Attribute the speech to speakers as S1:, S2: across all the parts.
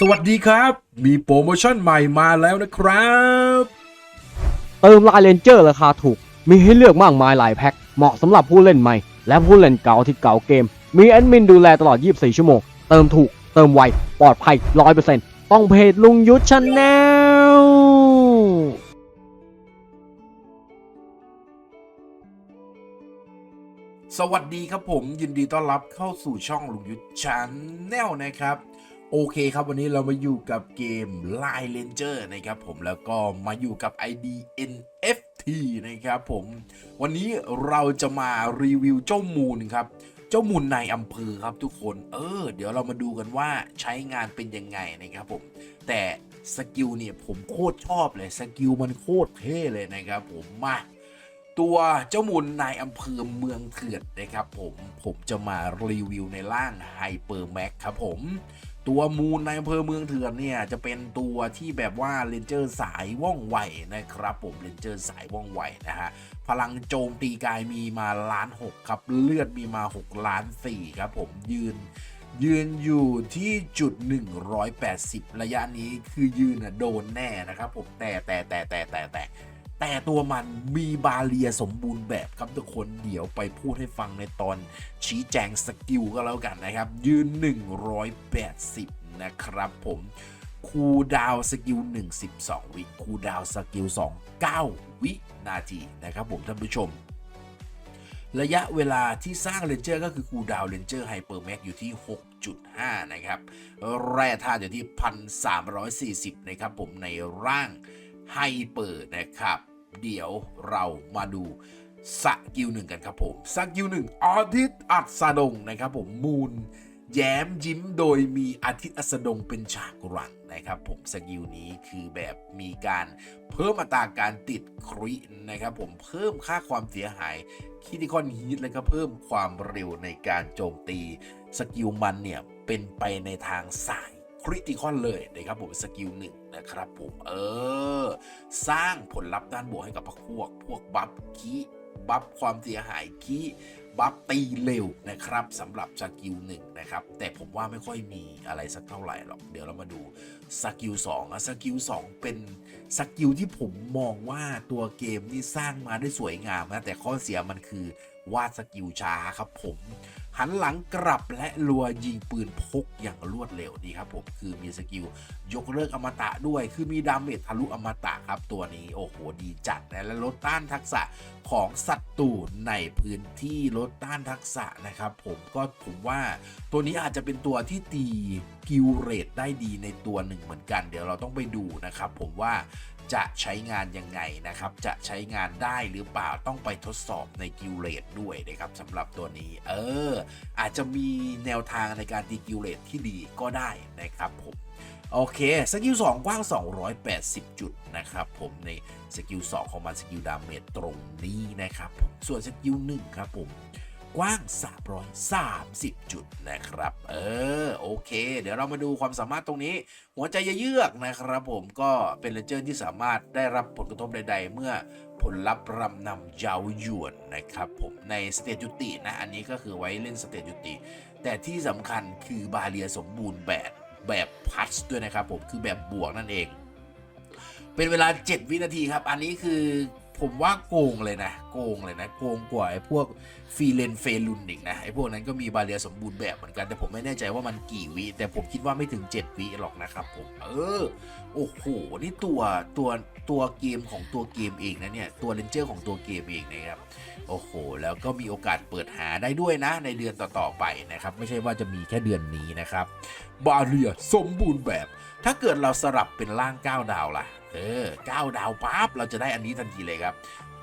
S1: สวัสดีครับ มีโปรโมชั่นใหม่มาแล้วนะครับ
S2: เติมลายเลนเจอร์ราคาถูก มีให้เลือกมากมายหลายแพ็ค เหมาะสำหรับผู้เล่นใหม่ และผู้เล่นเก่าที่เก่าเกม มีแอดมินดูแลตลอด 24 ชั่วโมง เติมถูก เติมไว ปลอดภัย 100%ต้องเพจลุงยุทธชาแนล
S1: สวัสดีครับผมยินดีต้อนรับเข้าสู่ช่องลุงยุทธชาแนลนะครับ โอเคครับวันนี้เรามาอยู่กับเกม Line Ranger นะครับผมแล้วก็มาอยู่กับ ID NFT นะครับผมวันนี้เราจะมารีวิวเจ้ามูลครับ เจ้ามูลในอำเภอครับทุกคนเออ เดี๋ยวเรามาดูกันว่าใช้งานเป็นยังไงนะครับผมแต่สกิลเนี่ยผมโคตรชอบเลยสกิลมันโคตรเท่เลยนะครับผมมาตัวเจ้ามูลนายอำเภอเมืองเถื่อนนะครับผมผมจะมารีวิวในร่างไฮเปอร์แม็กครับผม ตัวมูลในอำเภอเมืองเถื่อนเนี่ยจะเป็นตัวที่แบบว่าเลนเจอร์สายว่องไวนะครับผมเลนเจอร์สายว่องไวนะฮะพลังโจมตีกายมีมาล้านหกครับเลือดมีมา 6 ล้านสี่ครับผมยืนยืนอยู่ที่จุด 180 ระยะนี้คือยืนน่ะโดนแน่นะครับผมแต่แต่แต่แต่แต่แต่ แต่ตัวมันมีบาเลียสมบูรณ์แบบครับทุกคนเดี๋ยวไปพูดให้ฟังในตอนชี้แจงสกิลก็แล้วกันนะครับ ยืน 180 นะครับผมคูดาวน์สกิล1 12 วิคูดาวสกิล2 9 วินาทีนะครับผมท่านผู้ชม ระยะเวลาที่สร้างเลนเจอร์ก็คือคูดาวเลนเจอร์ไฮเปอร์แม็กอยู่ที่ 6.5 นะครับ แร่ธาตุอยู่ที่ 1,340 นะครับผมในร่าง ไฮเปอร์นะครับ เดี๋ยวเรามาดูสกิลหนึ่งกันครับผมสกิลหนึ่งอาทิตย์อัสดงนะครับผมมูลแย้มยิ้มโดยมีอาทิตย์อัสดงเป็นฉากหลังนะครับผมสกิลนี้คือแบบมีการเพิ่มอัตราการติดครินะครับผมเพิ่มค่าความเสียหายคิติคอนฮีทแล้วก็เพิ่มความเร็วในการโจมตี สกิลมันเนี่ยเป็นไปในทางสาย คริติคอนเลยนะครับผมสกิลหนึ่งนะครับผมเออ สร้างผลลัพธ์ด้านบวกให้กับพวก พวกบัฟคีบัฟความเสียหายคีบัฟตีเร็วนะครับสำหรับสกิลหนึ่งนะครับ แต่ผมว่าไม่ค่อยมีอะไรสักเท่าไหร่หรอก เดี๋ยวเรามาดูสกิล2อะสกิล2เป็นสกิลที่ผมมองว่าตัวเกมนี่สร้างมาได้สวยงามนะแต่ข้อเสียมันคือ วาดสกิลช้าครับผมหันหลังกลับและรัวยิงปืนพกอย่างรวดเร็วดีครับผมคือมีสกิลยกเลิกอมตะด้วย คือมีดาเมจทะลุอมตะครับตัวนี้โอ้โหดีจัดนะและลดต้านทักษะของศัตรูในพื้นที่ลดต้านทักษะนะครับ ผมก็ผมว่าตัวนี้อาจจะเป็นตัวที่ตีกิลเรตได้ดีในตัวหนึ่งเหมือนกัน เดี๋ยวเราต้องไปดูนะครับผมว่า จะใช้งานยังไงนะครับ จะใช้งานได้หรือเปล่าต้องไปทดสอบในกิลเลตด้วยนะครับสำหรับตัวนี้ เออ อาจจะมีแนวทางในการตีกิลเลตที่ดีก็ได้นะครับผมโอเค สกิล 2 กว้าง 280 จุดนะครับผมในสกิล 2 ของมันสกิลดาเมจตรงนี้นะครับผมส่วนสกิล 1 ครับผม กว้าง 330 จุดนะครับ เออ โอเค เดี๋ยวเรามาดูความสามารถตรงนี้ หัวใจเยือกนะครับผมก็เป็นเลเจอร์ที่สามารถได้รับผลกระทบใด ๆ เมื่อผลลัพธ์รำนำเยาวยวนนะครับผมในสเตจยุตินะ อันนี้ก็คือไว้เล่นสเตจยุติ แต่ที่สำคัญคือบาเรียสมบูรณ์แบบแบบพัชด้วยนะครับผมคือแบบบวกนั่นเอง เป็นเวลา 7 วินาทีครับ อันนี้คือ ผมว่าโกงเลยนะ โกงเลยนะ โกงกว่าไอ้พวกฟีเลนเฟลุนอีกนะไอ้พวกนั้นก็มีบาเรียสมบูรณ์แบบเหมือนกัน แต่ผมไม่แน่ใจว่ามันกี่วิ แต่ผมคิดว่าไม่ถึง 7 วิหรอกนะครับผม เออ โอ้โห นี่ตัวตัวตัวเกมของตัวเกมเองนะเนี่ย ตัวเลนเจอร์ของตัวเกมเองนะครับ โอ้โห แล้วก็มีโอกาสเปิดหาได้ด้วยนะ ในเดือนต่อๆไปนะครับ ไม่ใช่ว่าจะมีแค่เดือนนี้นะครับ บาเรียสมบูรณ์แบบ ถ้าเกิดเราสลับเป็นร่าง9ดาวล่ะ เออ9ดาวปั๊บเราจะได้อันนี้ทันทีเลยครับ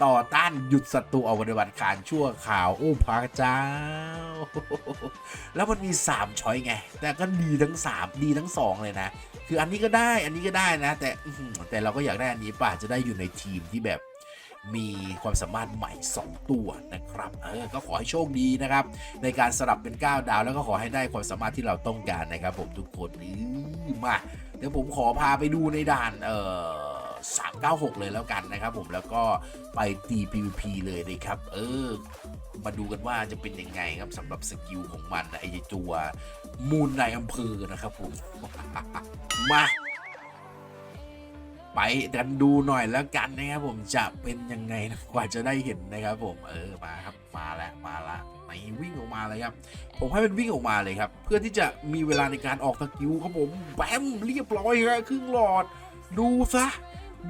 S1: ต่อต้านหยุดศัตรูเอาปฏิบัติการชั่วข่าวโอ้พระเจ้า แล้วมันมี 3 ช้อยไง แต่ก็ดีทั้ง 3 ดีทั้ง 2 เลยนะ คืออันนี้ก็ได้อันนี้ก็ได้นะ แต่แต่เราก็อยากได้อันนี้ป่ะจะได้อยู่ในทีมที่แบบมีความสามารถใหม่ 2 ตัวนะครับ เออ ก็ขอให้โชคดีนะครับ ในการสลับเป็น 9 ดาว แล้วก็ขอให้ได้ความสามารถที่เราต้องการนะครับ ผมทุกคนนี่มา ดี๋ยวผมขอพาไปดูในด่านเอ่อ396 เลยแล้วกันนะครับผมแล้วก็ไปตี PVP เลยนะครับ เออ มาดูกันว่าจะเป็นยังไงครับสำหรับสกิลของมันไอ้ตัวมูลในอำเภอนะครับผม มา ไปกันดูหน่อยแล้วกันนะครับผมจะเป็นยังไงนะกว่าจะได้เห็นนะครับผมเออมาครับมาแล้วมาละไหนวิ่งออกมาเลยครับผมให้มันวิ่งออกมาเลยครับ เพื่อที่จะมีเวลาในการออกสกิลครับผมแบมเรียบร้อยครับครึ่งหลอด ดูซะ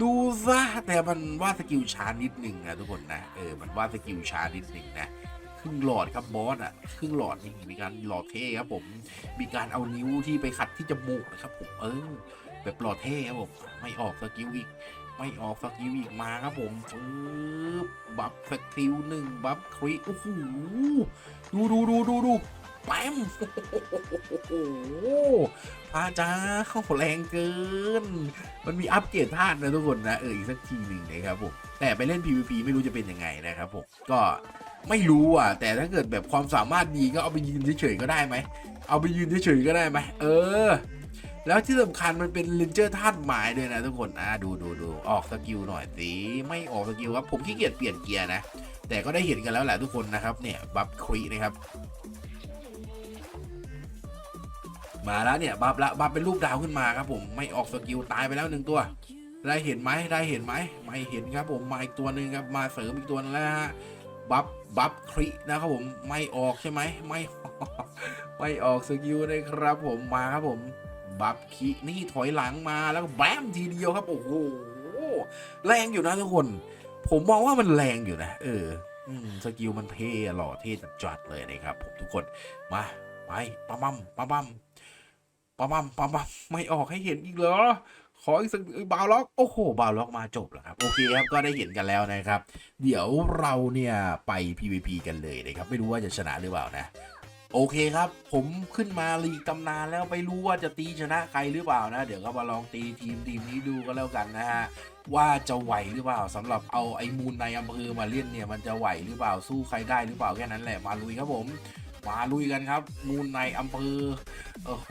S1: ดูซะแต่มันว่าสกิลช้านิดหนึ่งนะทุกคนนะเออมันว่าสกิลช้านิดหนึ่งนะครึ่งหลอดครับบอสอะครึ่งหลอดนี่มีการหลอดเท่ครับผมมีการเอานิ้วที่ไปขัดที่จมูกนะครับผมเออ แบบหลอดเท่ครับผมไม่ออกสกิลอีก ไม่ออกสกิลอีกมาครับผมปึ๊บบัฟสกิลหนึ่งบัฟคริโอ้โหดูดูดูดูดูแปมโอ้โหพระเจ้าแรงเกิน มันมีอัปเกรดธาตุนะทุกคนนะเอออีกสักทีหนึ่งนะครับผมแต่ไปเล่น PVP ไม่รู้จะเป็นยังไงนะครับผมก็ไม่รู้อะ แต่ถ้าเกิดแบบความสามารถดีก็เอาไปยืนเฉยๆก็ได้ไหม เอาไปยืนเฉยๆก็ได้ไหมเออ แล้วที่สำคัญมันเป็นเลนเจอร์ธาตุหมายด้วยนะทุกคนอะดูดูดูออกสกิลหน่อยสิไม่ออกสกิลครับผมขี้เกียจเปลี่ยนเกียร์นะ แต่ก็ได้เห็นกันแล้วแหละทุกคนนะครับเนี่ยบัฟครีนะครับมาแล้วเนี่ยบัฟละบัฟเป็นรูปดาวขึ้นมาครับผมไม่ออกสกิลตายไปแล้วหนึ่งตัว ได้เห็นไหมได้เห็นไหมไม่เห็นครับผมมาอีกตัวหนึ่งครับมาเสริมอีกตัวนึงแล้วฮะบัฟบัฟครีนะครับผมไม่ออกใช่ไหมไม่ไม่ออกสกิลเลยครับผมมาครับผม บัฟคินี่ถอยหลังมาแล้วแบมทีเดียวครับ โอ้โหแรงอยู่นะทุกคน ผมมองว่ามันแรงอยู่นะ เออสกิลมันเท่หล่อเท่จัดเลยนะครับผมทุกคนมาไปปั๊มปั๊มปั๊มปั๊มปั๊มปั๊มปั๊มปั๊มไม่ออกให้เห็นอีกเหรอขออีกสักเอ้ยบาวล็อกโอ้โหบาวล็อกมาจบแล้วครับโอเคครับก็ได้เห็นกันแล้วนะครับ เดี๋ยวเราเนี่ยไป PVP กันเลยนะครับ ไม่รู้ว่าจะชนะหรือเปล่านะ โอเคครับ ผมขึ้นมาลีกตำนานแล้วไม่รู้ว่าจะตีชนะใครหรือเปล่านะ เดี๋ยวก็มาลองตีทีมทีมนี้ดูก็แล้วกันนะฮะว่าจะไหวหรือเปล่าสำหรับเอาไอ้มูลในอำเภอมาเล่นเนี่ยมันจะไหวหรือเปล่าสู้ใครได้หรือเปล่าแค่นั้นแหละมาลุยครับผม มาลุยกันครับ มูลในอำเภอโอ้โห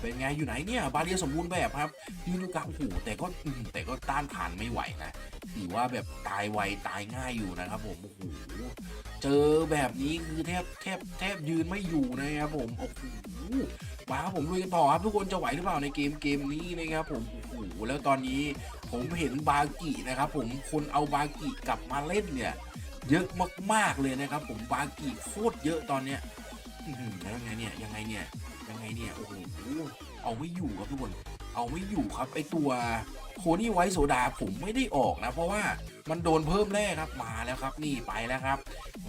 S1: เป็นไงอยู่ไหนเนี่ย บาเรียสมบูรณ์แบบครับยืนอยู่กลางหูแต่ก็แต่ก็ต้านทานไม่ไหวนะถือว่าแบบตายไวตายง่ายอยู่นะครับผมโอ้โหเจอแบบนี้คือแทบแทบแทบยืนไม่อยู่นะครับผมโอ้โหมาครับผมลุยกันต่อครับทุกคนจะไหวหรือเปล่าในเกมเกมนี้นะครับผมโอ้โหแล้วตอนนี้ผมเห็นบากินะครับ ผมคนเอาบากิกลับมาเล่นเนี่ย เยอะมากๆเลยนะครับผมบากิโคตรเยอะตอนเนี้ยแล้วยังไงเนี่ยยังไงเนี่ยยังไงเนี่ยโอ้โหเอาไม่อยู่ครับทุกคนเอาไม่อยู่ครับไอตัวโคนี่ไวโซดาผมไม่ได้ออกนะ เพราะว่ามันโดนเพิ่มแร่ครับมาแล้วครับ นี่ไปแล้วครับ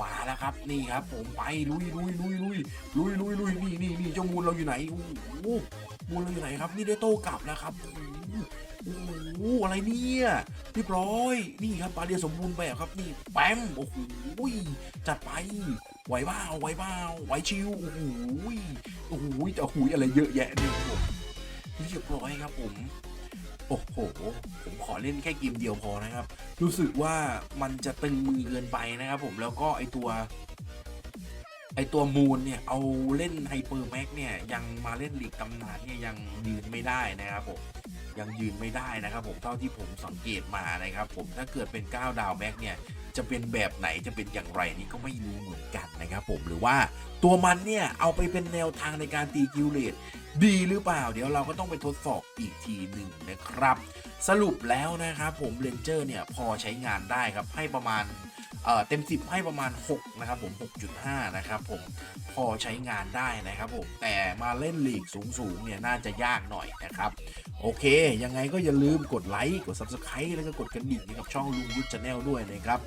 S1: มาแล้วครับนี่ครับ ผมไปลุยลุยลุยลุยลุยลุยลุยนี่นี่นี่เจ้ามูลเราอยู่ไหนโอ้โหมูลเราอยู่ไหนครับ นี่ได้โต้กลับแล้วครับโอ้โห อ้โหอะไรเนี่ยเรียบร้อย นี่ครับปลาเดียสมบูรณ์แบบครับนี่แปมโอ้โหจัดไปไหวบ้าไหวบ้าไหวชิวโอ้โหโอ้โหจะหุยอะไรเยอะแยะเนี่ยครับผมเรียบร้อยครับผมโอ้โห ผมขอเล่นแค่เกมเดียวพอนะครับ รู้สึกว่ามันจะตึงมือเกินไปนะครับผม แล้วก็ไอตัว ไอตัวมูลเนี่ย เอาเล่นไฮเปอร์แม็กเนี่ย ยังมาเล่นลีกตำนานเนี่ยยังยืนไม่ได้นะครับผม ยังยืนไม่ได้นะครับผมเท่าที่ผมสังเกตมานะครับผมถ้าเกิดเป็น 9 ดาวแม็กเนี่ยจะเป็นแบบไหนจะเป็นอย่างไรนี่ก็ไม่รู้เหมือนกันนะครับผมหรือว่าตัวมันเนี่ยเอาไปเป็นแนวทางในการตีกิลเลตดีหรือเปล่า เดี๋ยวเราก็ต้องไปทดสอบอีกทีหนึ่งนะครับ สรุปแล้วนะครับผมเลนเจอร์เนี่ยพอใช้งานได้ครับให้ประมาณ เต็ม 10 ให้ประมาณ 6 นะครับผม 6.5 นะครับผมพอใช้งานได้นะครับผม แต่มาเล่นลีกสูงๆเนี่ยน่าจะยากหน่อยนะครับ โอเค ยังไงก็อย่าลืมกดไลค์กด Subscribe แล้วก็กดกระดิ่งให้กับช่องลุงยุทธชาแนลด้วยนะครับ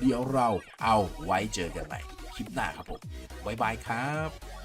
S1: เดี๋ยวเราเอาไว้เจอกันใหม่คลิปหน้าครับผมบ๊ายบายครับ